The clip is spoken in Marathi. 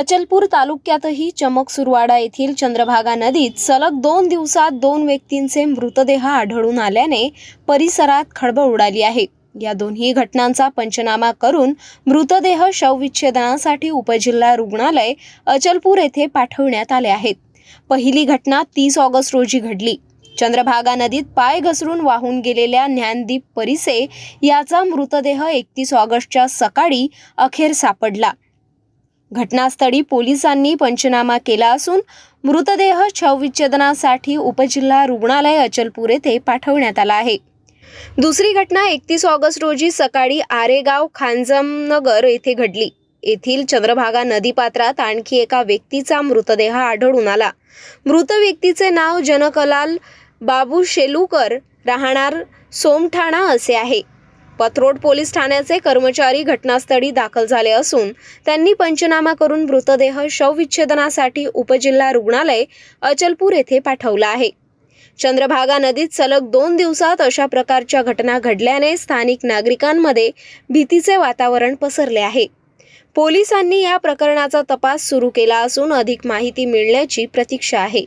अचलपूर तालुक्यातही चमक सुरवाडा येथील चंद्रभागा नदीत सलग दोन दिवसात दोन व्यक्तींचे मृतदेह आढळून आल्याने परिसरात खळबळ उडाली आहे. या दोन्ही घटनांचा पंचनामा करून मृतदेह शवविच्छेदनासाठी उपजिल्हा रुग्णालय अचलपूर येथे पाठवण्यात आले आहेत. पहिली घटना तीस ऑगस्ट रोजी घडली. चंद्रभागा नदीत पाय घसरून वाहून गेलेल्या ज्ञानदीप परिसे याचा मृतदेह एकतीस ऑगस्टच्या सकाळी अखेर सापडला. घटनास्थळी पोलिसांनी पंचनामा केला असून मृतदेह शवविच्छेदनासाठी उपजिल्हा रुग्णालय अचलपूर येथे पाठवण्यात आला आहे. दुसरी घटना एकतीस ऑगस्ट रोजी सकाळी आरेगाव खांजमनगर येथे घडली. येथील चंद्रभागा नदीपात्रात आणखी एका व्यक्तीचा मृतदेह आढळून आला. मृत व्यक्तीचे नाव जनकलाल बाबू शेलूकर राहणार सोमठाणा असे आहे. पथरोड पोलीस ठाण्याचे कर्मचारी घटनास्थळी दाखल झाले असून त्यांनी पंचनामा करून मृतदेह शवविच्छेदनासाठी उपजिल्हा रुग्णालय अचलपूर येथे पाठवला आहे. चंद्रभागा नदीत सलग दोन दिवसात अशा प्रकारच्या घटना घडल्याने स्थानिक नागरिकांमध्ये भीतीचे वातावरण पसरले आहे. पोलिसांनी या प्रकरणाचा तपास सुरू केला असून अधिक माहिती मिळण्याची प्रतीक्षा आहे.